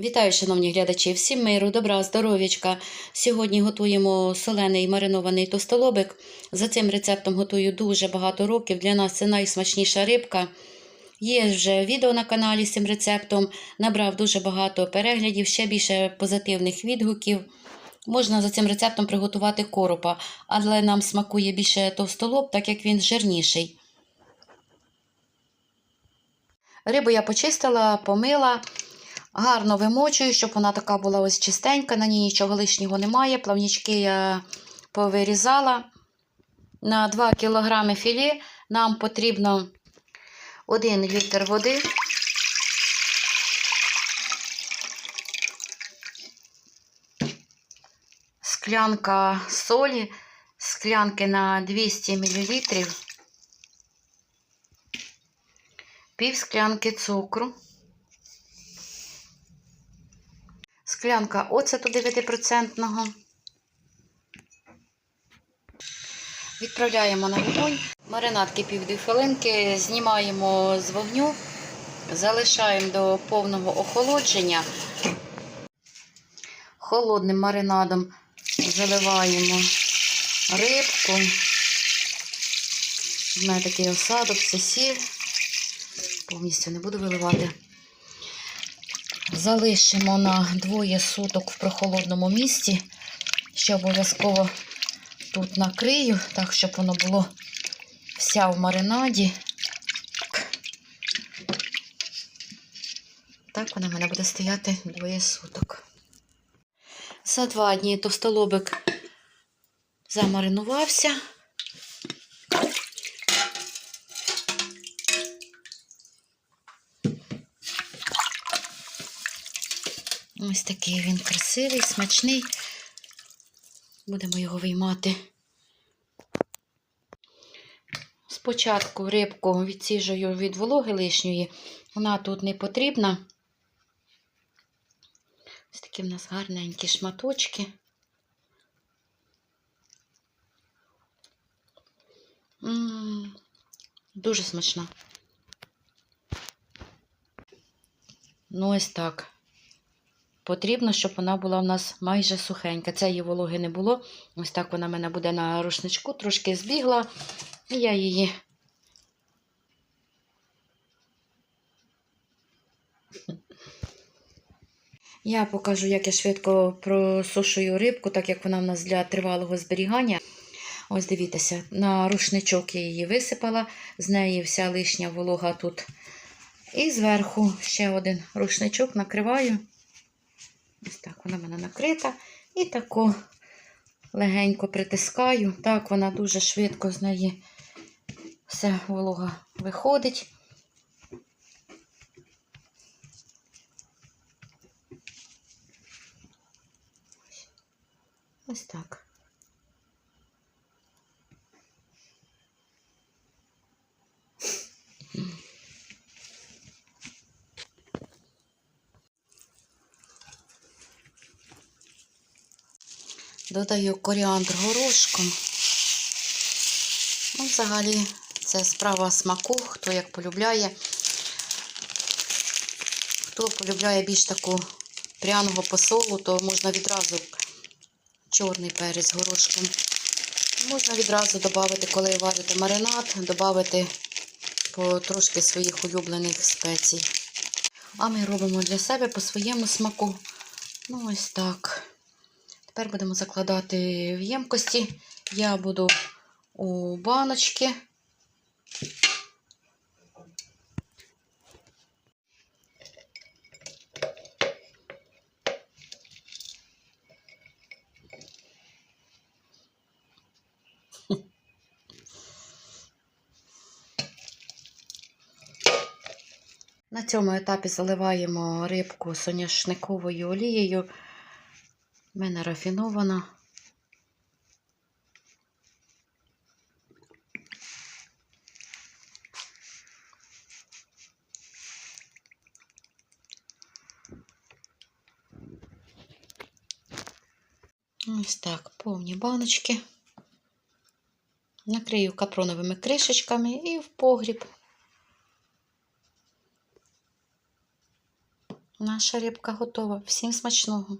Вітаю, шановні глядачі! Всім миру, добра, здоров'ячка. Сьогодні готуємо солений маринований товстолобик. За цим рецептом готую дуже багато років. Для нас це найсмачніша рибка. Є вже відео на каналі з цим рецептом. Набрав дуже багато переглядів, ще більше позитивних відгуків. Можна за цим рецептом приготувати коропа, але нам смакує більше товстолоб, так як він жирніший. Рибу я почистила, помила. Гарно вимочую, щоб вона така була ось чистенька, на ній нічого лишнього немає. Плавнічки я повирізала. На 2 кг філе нам потрібно 1 літр води. Склянка солі, склянки на 200 мл, пів склянки цукру. Склянка оцету 9%. Відправляємо на вогонь. Маринад кипів 2 хвилинки, знімаємо з вогню, залишаємо до повного охолодження. Холодним маринадом заливаємо рибку. У мене такий осадок, це сіль. Повністю не буду виливати. Залишимо на двоє суток в прохолодному місці. Ще обов'язково тут накрию, так, щоб воно було вся в маринаді. Так вона в мене буде стояти двоє суток. За два дні товстолобик замаринувався. Ось такий він красивий, смачний. Будемо його виймати. Спочатку рибку відсіжую від вологи лишньої. Вона тут не потрібна. Ось такі в нас гарненькі шматочки. М -м -м, дуже смачна. Ну, ось так. Потрібно, щоб вона була у нас майже сухенька. Це її вологи не було. Ось так вона в мене буде на рушничку, трошки збігла, і я її. Я покажу, як я швидко просушую рибку, так як вона в нас для тривалого зберігання. Ось дивіться, на рушничок я її висипала, з неї вся лишня волога тут. І зверху ще один рушничок накриваю. Вона в мене накрита. І тако легенько притискаю. Так, вона дуже швидко з неї все волога виходить. Ось так. Додаю коріандр горошком. Ну, взагалі, це справа смаку, хто як полюбляє. Хто полюбляє більш таку пряного посолу, то можна відразу чорний перець горошком. Можна відразу додати, коли варите маринад, додати по трошки своїх улюблених спецій. А ми робимо для себе по своєму смаку. Ну, ось так. Тепер будемо закладати в ємкості. Я буду у баночки. На цьому етапі заливаємо рибку соняшниковою олією. Мене рафінована. Ось так, повні баночки. Накрию капроновими кришечками і в погріб. Наша рибка готова. Всім смачного!